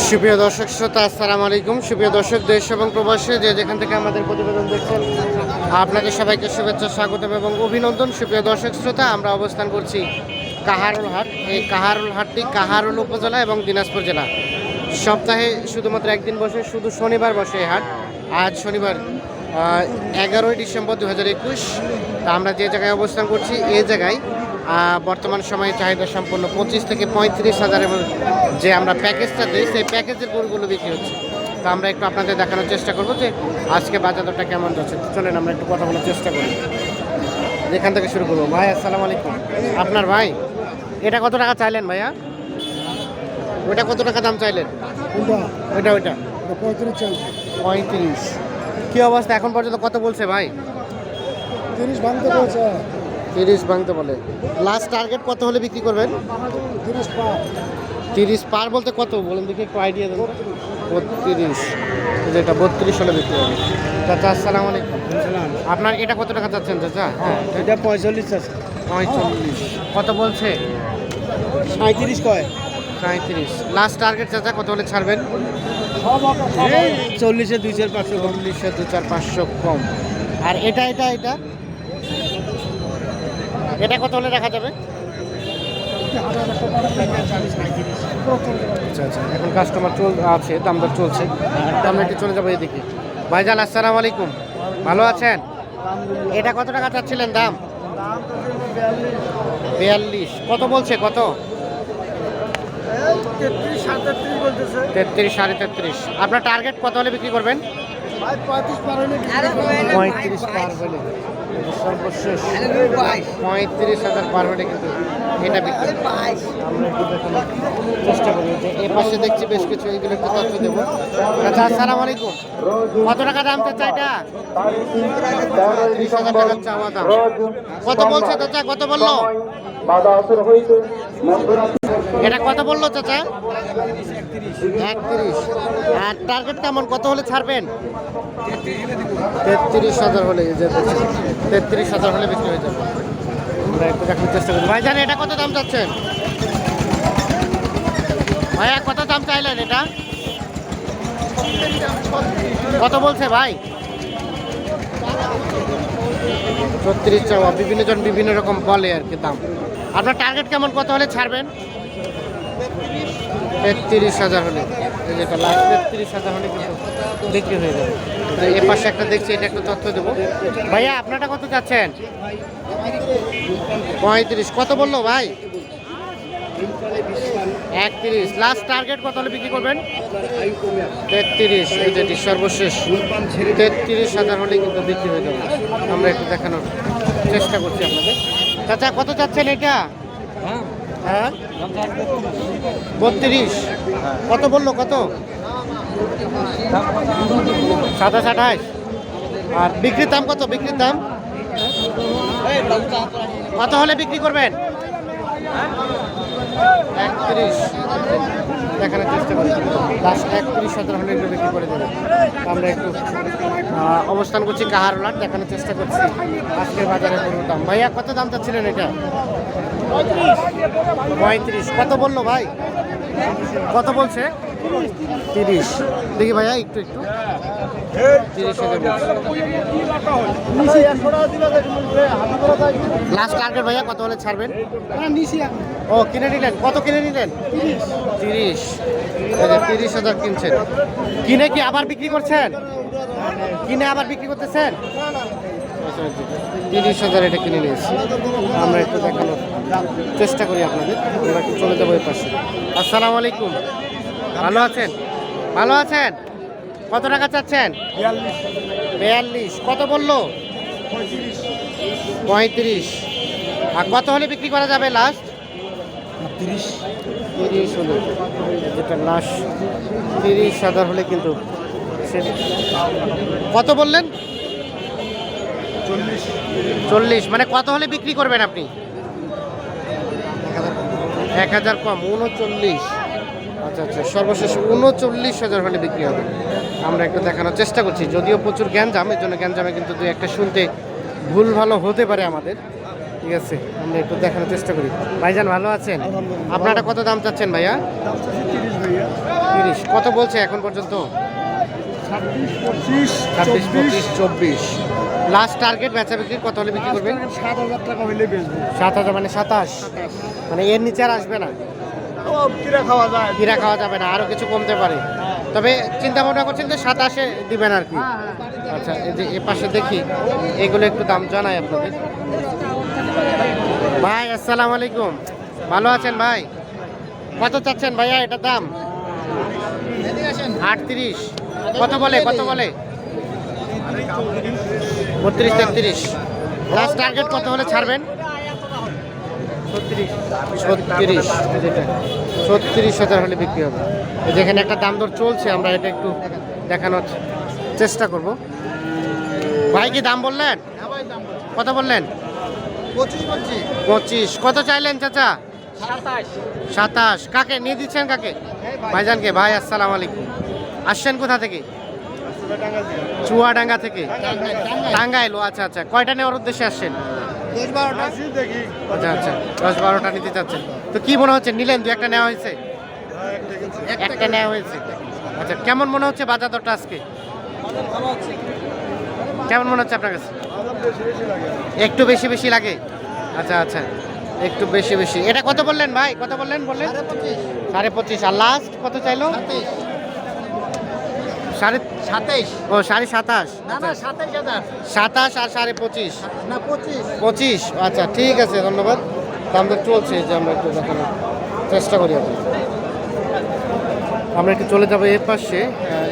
সুপ্রিয় দর্শক শ্রোতা, আসসালামু আলাইকুম। সুপ্রিয় দর্শক, দেশ এবং প্রবাসী যে যেখান থেকে আমাদের প্রতিবেদন দেখছেন আপনাদের সবাইকে শুভেচ্ছা, স্বাগতম এবং অভিনন্দন। সুপ্রিয় দর্শক শ্রোতা, আমরা অবস্থান করছি কাহারুল হাট। এই কাহারুল হাটটি কাহারুল উপজেলা এবং দিনাজপুর জেলা। সপ্তাহে শুধুমাত্র একদিন বসে, শুধু শনিবার বসে এই হাট। আজ শনিবার এগারোই ডিসেম্বর দু হাজার একুশ। আমরা যে জায়গায় অবস্থান করছি এই জায়গায় বর্তমান সময়ে চাহিদা সম্পন্ন পঁচিশ থেকে পঁয়ত্রিশ হাজারের যে আমরা প্যাকেজটা দিই সেই প্যাকেজের গরুগুলো বিক্রি হচ্ছে। তো আমরা একটু আপনাদের দেখানোর চেষ্টা করব যে আজকে বাজার দরটা কেমন যাচ্ছে। চলেন আমরা একটু কথা বলার চেষ্টা করি। এখান থেকে শুরু করব। ভাই আসসালামু আলাইকুম। আপনার ভাই এটা কত টাকা চাইলেন ভাইয়া? ওটা কত টাকা দাম চাইলেন? কোনটা ওইটা ওইটা। পঁয়ত্রিশ পঁয়ত্রিশ। কি অবস্থা? এখন পর্যন্ত কত বলছে ভাই? তিরিশ ভাঙতে বলছে তিরিশ ভাঙতে বলে। লাস্ট টার্গেট কত হলে বিক্রি করবেন? তিরিশ পার। বলতে কত? বলেন দেখি একটু আইডিয়া দেন। বত্রিশ। যেটা বত্রিশ হলে বিক্রি হবে। চাচা আসসালামু আলাইকুম। আপনার এটা কত টাকা চাচ্ছেন চাচা? হ্যাঁ এটা পঁয়তাল্লিশ আছে। পঁয়তাল্লিশ। কত বলছে? সাঁত্রিশ কয়। সাঁত্রিশ লাস্ট টার্গেট চাচা কত হলে ছাড়বেন? চল্লিশে দুই চার পাঁচশো চল্লিশে দু চার পাঁচশো কম। আর এটা এটা এটা? এটা কত হলে রাখা যাবে? আচ্ছা আচ্ছা এখন কাস্টমার চল আছে দামদর চলছে। আমরা একটু চলে যাব এদিকে। ভাইজান আসসালামু আলাইকুম। ভালো আছেন? এটা কত টাকা চাচ্ছিলেন দাম? বিয়াল্লিশ। কত বলছে কত? তেত্রিশ সাড়ে তেত্রিশ আপনার টার্গেট কত হলে বিক্রি করবেন? পঁয়ত্রিশ পার হলে পঁয়ত্রিশ পার হলে। সর্বশেষ পঁয়ত্রিশ হাজার পার হলে কিন্তু এটা বিক্রি। আমরা একটু দেখানোর চেষ্টা করি যে এ পাশে দেখছি বেশ কিছু এইগুলো একটু তথ্য দেবো। আচ্ছা আসসালামু আলাইকুম। কত টাকা দাম চাচা এটা? ত্রিশ হাজার টাকার চাওয়া দাম। কত বলছে চাচা? কত বলল? এটা কত বলল চাচা? একত্রিশ। আর টার্গেট কেমন? কত হলে ছাড়বেন? তেত্রিশ হাজার হলে তেত্রিশ হাজার হলে বিক্রি হয়ে যাবে। আমরা একটু দেখার চেষ্টা করি। ভাই জান এটা কত দাম চাচ্ছেন? ভাইয়া কত দাম চাইলেন এটা? কত বলছে ভাই? ছত্রিশ চাওয়া বিভিন্ন জন বিভিন্ন রকম বলে আর কি দাম। আপনার টার্গেট কেমন? কত হলে ছাড়বেন? তেত্রিশ হাজার হলে। যেটা লাস্ট তেত্রিশ হাজার হলে কিন্তু বিক্রি হয়ে যাবে। এ পাশে একটা দেখছি, এটা একটা তথ্য দেবো। ভাইয়া, আপনারটা কত চাচ্ছেন পঁয়ত্রিশ। কত বলল ভাই? একত্রিশ। লাস্ট টার্গেট কত হলে বিক্রি করবেন? তেত্রিশ। এই যেটি সর্বশেষ। তেত্রিশ হাজার হলে কিন্তু বিক্রি হয়ে যাবে। আমরা একটু দেখানোর চেষ্টা করছি আপনাদের। চাচা, কত চাচ্ছেন এটা? হ্যাঁ। বত্রিশ। কত বলল, কত? সাতাশ, আঠাশ। আর বিক্রির দাম কত? বিক্রির দাম? কত হলে বিক্রি করবেন? একত্রিশ। দেখানোর চেষ্টা করি লাস্ট একত্রিশ হাজার হলে এগুলো বিক্রি করে দেবে? আমরা একটু অবস্থান করছি কাহারোলার। দেখানোর চেষ্টা করছি। আজকের বাজারে গরুর দাম। ভাইয়া, কত দাম চাচ্ছিলেন এটা? পঁয়ত্রিশ। কত বলল ভাই? কত বলছে? তিরিশ। দেখি ভাইয়া, একটু একটু। তিরিশ লাস্ট টার্গেট ভাইয়া? কত হলে ছাড়বেন? ও, কিনে নিলেন। কত কিনে নিলেন? তিরিশ। তিরিশ হাজার কিনছেন। কিনে কি আবার বিক্রি করছেন? কিনে আবার বিক্রি করতেছেন? তিরিশ হাজার এটা কিনে নিয়েছি। আমরা একটু দেখানোর চেষ্টা করি আপনাদের। আমরা চলে যাব এই পাশে। আসসালামু আলাইকুম। ভালো আছেন? ভালো আছেন? কত টাকা চাচ্ছেন? বিয়াল্লিশ। কত বলল? পঁয়ত্রিশ। আর কত হলে বিক্রি করা যাবে লাস্ট তিরিশ। তিরিশ হলে। যেটা লাস্ট তিরিশ হাজার হলে কিন্তু কত বললেন? চল্লিশ। চল্লিশ। মানে কত হলে বিক্রি করবেন আপনি? এক হাজার কম উনচল্লিশ। আচ্ছা আচ্ছা। সর্বশেষ উনচল্লিশ হাজার হলে বিক্রি হবে। আমরা একটু দেখানোর চেষ্টা করছি। যদিও প্রচুর গ্যাঞ্জাম এর জন্য গ্যাঞ্জামে কিন্তু দুই একটা শুনতে ভুল ভালো হতে পারে আমাদের। ঠিক আছে আমরা একটু দেখানোর চেষ্টা করি। ভাইজান ভালো আছেন? আপনারা কত দাম চাচ্ছেন ভাইয়া? তিরিশ কত বলছে এখন পর্যন্ত? ছাব্বিশ পঁচিশ চব্বিশ। লাস্ট টার্গেট বেচা বিক্রি কত হলে বিক্রি করবেন? সাত হাজার টাকা বেচবো। সাত হাজার মানে সাতাশ। মানে এর নিচে আর আসবে না। কিরা খাওয়া যায়। কিরা খাওয়া যাবে না আরও কিছু কমতে পারে। তবে চিন্তা ভাবনা করছেন যে সাতাশে দিবেন আর কি। আচ্ছা এই যে এ দেখি, এগুলো একটু দাম জানাই আপনাদের। ভাই, আসসালামু আলাইকুম। ভালো আছেন ভাই? কত চাচ্ছেন ভাইয়া এটার দাম? আটত্রিশ। কত বলে কত বলে? বত্রিশ তেত্রিশ। লাস্ট টার্গেট কত হলে ছাড়বেন? ছত্রিশ ছত্রিশ হাজার হলে বিক্রি হবে। যেখানে একটা দাম দর চলছে, আমরা এটা একটু দেখানোর চেষ্টা করব। ভাই কি দাম বললেন? কত বললেন? পঁচিশ। কত চাইলেন চাচা? সাতাশ। কাকে? নিয়ে দিচ্ছেন কাকে? ভাইজানকে। ভাই, আসসালাম আলাইকুম। আসছেন কোথা থেকে? চুয়াডাঙ্গা থেকে। টাঙ্গাইল। আচ্ছা আচ্ছা। কয়টা নেওয়ার উদ্দেশ্যে আসছেন? দশ বারোটা। আচ্ছা আচ্ছা দশ বারোটা নিতে চাচ্ছেন। তো কি মনে হচ্ছে নিলেন? দু একটা নেওয়া হয়েছে? একটা নেওয়া হয়েছে। আচ্ছা কেমন মনে হচ্ছে বাজার দরটা আজকে? কেমন মনে হচ্ছে আপনার কাছে? একটু বেশি বেশি লাগে? আচ্ছা আচ্ছা একটু বেশি বেশি। এটা কত বললেন ভাই? কত বললেন? বললেন? সাড়ে পঁচিশ। আর লাস্ট কত চাইলো? সাড়ে সাতাইশ। ও সাড়ে সাতাশ। না না সাতাইশ হাজার। সাতাশ আর সাড়ে পঁচিশ। না পঁচিশ। পঁচিশ? আচ্ছা ঠিক আছে ধন্যবাদ। দাম দর চলছে যে আমরা একটু দেখানোর চেষ্টা করি আপনি আমরা একটু চলে যাব এর পাশে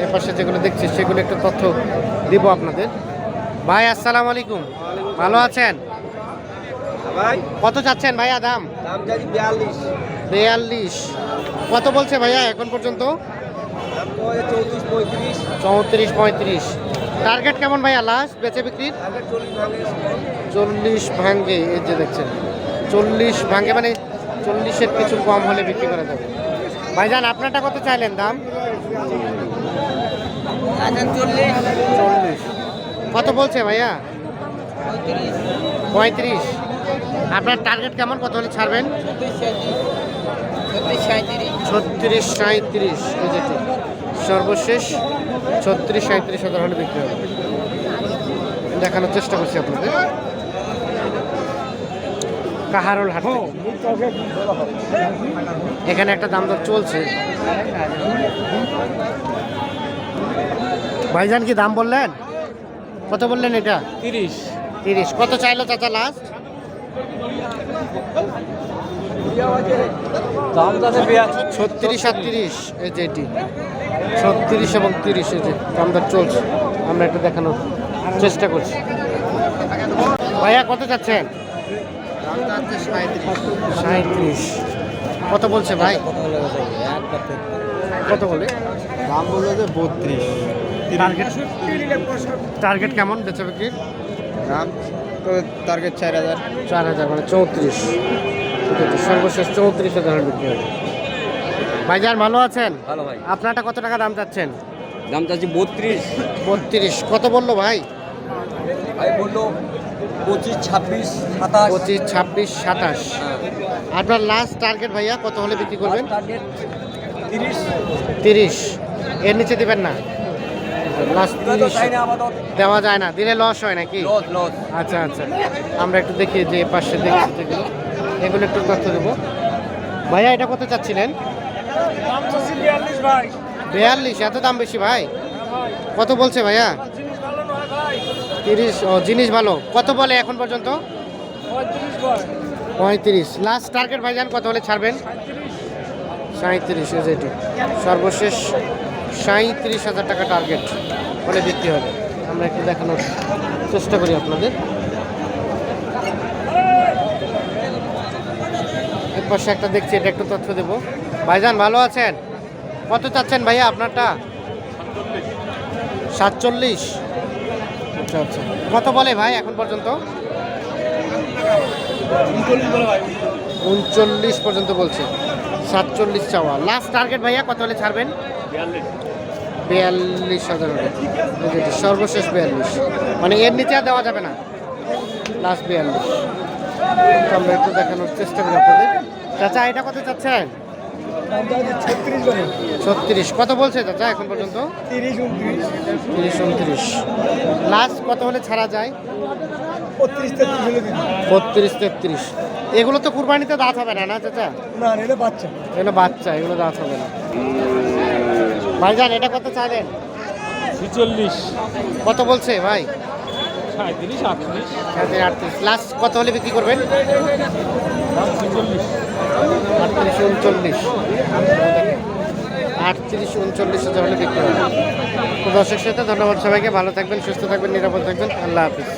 এর পাশে যেগুলো দেখছি সেগুলো একটু তথ্য দিব আপনাদের। ভাই আসসালামু আলাইকুম। ভালো আছেন? ভাই। কত চাচ্ছেন ভাইয়া দাম? বিয়াল্লিশ। বিয়াল্লিশ। কত বলছে ভাইয়া এখন পর্যন্ত? চৌত্রিশ পঁয়ত্রিশ। টার্গেট কেমন ভাইয়া? লাস্ট বেচে বিক্রির চল্লিশ ভাঙে চল্লিশ ভাঙ্গে এই যে দেখছেন। চল্লিশ ভাঙ্গে মানে চল্লিশের কিছু কম হলে বিক্রি করা যাবে। ভাই ভাইজান আপনারটা কত চাইলেন দাম? চল্লিশ। কত বলছে ভাইয়া? পঁয়ত্রিশ। আপনার টার্গেট কেমন? কত হলে ছাড়বেন? ছত্রিশ সাঁত্রিশ এই যেটি সর্বশেষ ছত্রিশ সাঁত্রিশ হাজার হলে বিক্রি হবে। দেখানোর চেষ্টা করছি আপনাদের। কাহারোল হাট এখানে একটা দাম দর চলছে। ভাইজান কি দাম বললেন? কত বললেন এটা? তিরিশ। তিরিশ। কত চাইলো চাচা লাস্ট দাম ছত্রিশ আর তিরিশ এই যে এটি। ছত্রিশ এবং তিরিশ যে দামদার চলছে। আমরা একটু দেখানোর চেষ্টা করছি। ভাইয়া কত চাচ্ছেন? সাঁত্রিশ কত বলছে ভাই? কত বলে? দাম বলল যে বত্রিশ। টার্গেট টার্গেট কেমন বেচা বিক্রির দাম তো টার্গেট চার হাজার। চার হাজার মানে চৌত্রিশ। সর্বশেষ চৌত্রিশ হাজার বিক্রি হবে। ভাইজান ভালো আছেন? ভালো ভাই। আপনারটা কত টাকা দাম চাচ্ছেন? দাম চাচ্ছি বত্রিশ। বত্রিশ। কত বলল ভাই? ভাই বলল পঁচিশ ছাব্বিশ সাতাশ। পঁচিশ ছাব্বিশ সাতাশ। আপনার লাস্ট টার্গেট ভাইয়া কত হলে বিক্রি করবেন? টার্গেট তিরিশ। তিরিশ। এর নিচে দিবেন না? দেওয়া যায় না। দিলে লস হয় নাকি? লস লস আচ্ছা আচ্ছা। আমরা একটু দেখি যে পাশে দেখছি যেগুলো। এগুলো একটু তথ্য দেবো। ভাইয়া এটা কত চাচ্ছিলেন? বিয়াল্লিশ, এত দাম বেশি ভাই? কত বলছে ভাইয়া? তিরিশ, ও, জিনিস ভালো। কত বলে এখন পর্যন্ত? পঁয়ত্রিশ। লাস্ট টার্গেট ভাইজান কত হলে ছাড়বেন? সাঁত্রিশ যেটি সর্বশেষ সাঁত্রিশ হাজার টাকা টার্গেট হলে বিক্রি হবে। আমরা একটু দেখানোর চেষ্টা করি আপনাদের। এর পাশে একটা দেখছি, এটা একটু তথ্য দেবো। ভাইজান, ভালো আছেন? কত চাচ্ছেন ভাইয়া আপনারটা? সাতচল্লিশ। আচ্ছা আচ্ছা। কত বলে ভাই এখন পর্যন্ত? উনচল্লিশ পর্যন্ত বলছে। সাতচল্লিশ চাওয়া। লাস্ট টার্গেট ভাইয়া কত হলে ছাড়বেন? বিয়াল্লিশ হাজার সর্বশেষ বিয়াল্লিশ। মানে এর নিচে আর দেওয়া যাবে না। লাস্ট বিয়াল্লিশ। আমরা একটু দেখানোর চেষ্টা করি আপনাদের। চাচা, এটা কত চাচ্ছেন? ছত্রিশ কত বলছে চাচা এখন পর্যন্ত? তিরিশ উনত্রিশ। তিরিশ উনত্রিশ। লাস্ট কত হলে ছাড়া যায়? বত্রিশ তেত্রিশ হলে বত্রিশ তেত্রিশ। এগুলো তো কুরবানিতে দাঁত হবে না না চাচা? না এটা বাচ্চা। এগুলো বাচ্চা এগুলো দাঁত হবে না। ভাইজান এটা কত চাইলেন? ছিচল্লিশ। কত বলছে ভাই? সাঁত্রিশ আটত্রিশ। সাড়ে আটত্রিশ। লাস্ট কত হলে বিক্রি করবেন? আটত্রিশ উনচল্লিশ। আটত্রিশ উনচল্লিশ হাজার হলে বিক্রি হবে। তো দর্শক সাথে ধন্যবাদ সবাইকে। ভালো থাকবেন সুস্থ থাকবেন নিরাপদ থাকবেন। আল্লাহ হাফিজ।